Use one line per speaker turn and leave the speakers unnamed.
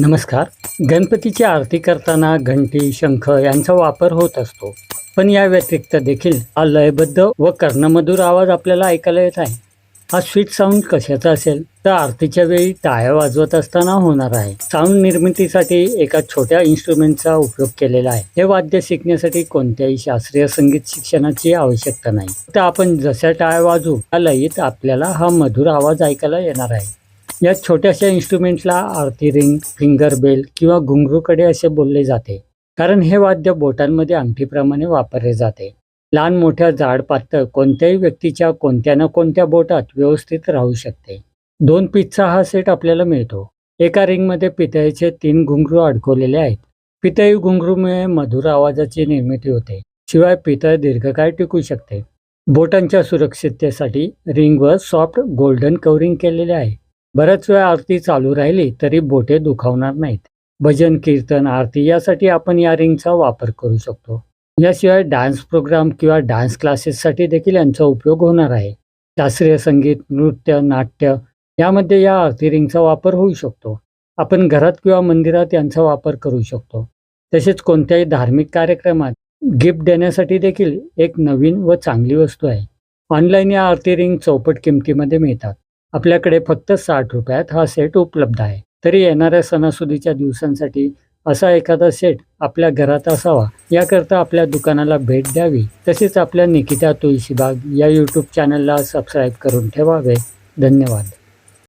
नमस्कार. गणपतीची आरती करताना घंटी शंख यांचा वापर होत असतो. पण या व्यतिरिक्त देखील हा लयबद्ध व कर्णमधुर आवाज आपल्याला ऐकायला येत आहे. हा स्वीट साऊंड कशाचा असेल? तर आरतीच्या वेळी टाळ्या वाजवत असताना होणार आहे. साऊंड निर्मितीसाठी एका छोट्या इन्स्ट्रुमेंटचा उपयोग केलेला आहे. हे वाद्य शिकण्यासाठी कोणत्याही शास्त्रीय संगीत शिक्षणाची आवश्यकता नाही. तर आपण जशा टाळ्या वाजवू त्या लयीत आपल्याला हा मधुर आवाज ऐकायला येणार आहे. या छोट्याशा इन्स्ट्रुमेंटला आरती रिंग फिंगर बेल किंवा घुंगरूकडे असे बोलले जाते. कारण हे वाद्य बोटांमध्ये अंगठीप्रमाणे वापरले जाते. लहान मोठ्या जाड पातळ कोणत्याही व्यक्तीच्या कोणत्या ना कोणत्या बोटात व्यवस्थित राहू शकते. दोन पिच्चा हा सेट आपल्याला मिळतो. एका रिंगमध्ये पितळेचे तीन घुंगरू अडकवलेले आहेत. पितळी घुंगरूमुळे मधुर आवाजाची निर्मिती होते. शिवाय पितळ दीर्घकाळ टिकू शकते. बोटांच्या सुरक्षिततेसाठी रिंगवर सॉफ्ट गोल्डन कवरिंग केलेले आहे. बऱ्याच वेळा आरती चालू राहिली तरी बोटे दुखावणार नाहीत. भजन कीर्तन आरती यासाठी आपण या रिंगचा वापर करू शकतो. याशिवाय डान्स प्रोग्राम किंवा डान्स क्लासेससाठी देखील यांचा उपयोग होणार आहे. शास्त्रीय संगीत नृत्य नाट्य यामध्ये या आरती रिंगचा वापर होऊ शकतो. आपण घरात किंवा मंदिरात यांचा वापर करू शकतो. तसेच कोणत्याही धार्मिक कार्यक्रमात गिफ्ट देण्यासाठी देखील एक नवीन व चांगली वस्तू आहे. ऑनलाईन या आरती रिंग चौपट किमतीमध्ये मिळतात. आपल्याकडे फक्त साठ रुपयात हा सेट उपलब्ध आहे. तरी येणाऱ्या सणासुदीच्या दिवसांसाठी असा एखादा सेट आपल्या घरात असावा. याकरता आपल्या दुकानाला भेट द्यावी. तसेच आपल्या निकिता तुळशीबाग या यूट्यूब चॅनलला सबस्क्राईब करून ठेवावे. धन्यवाद.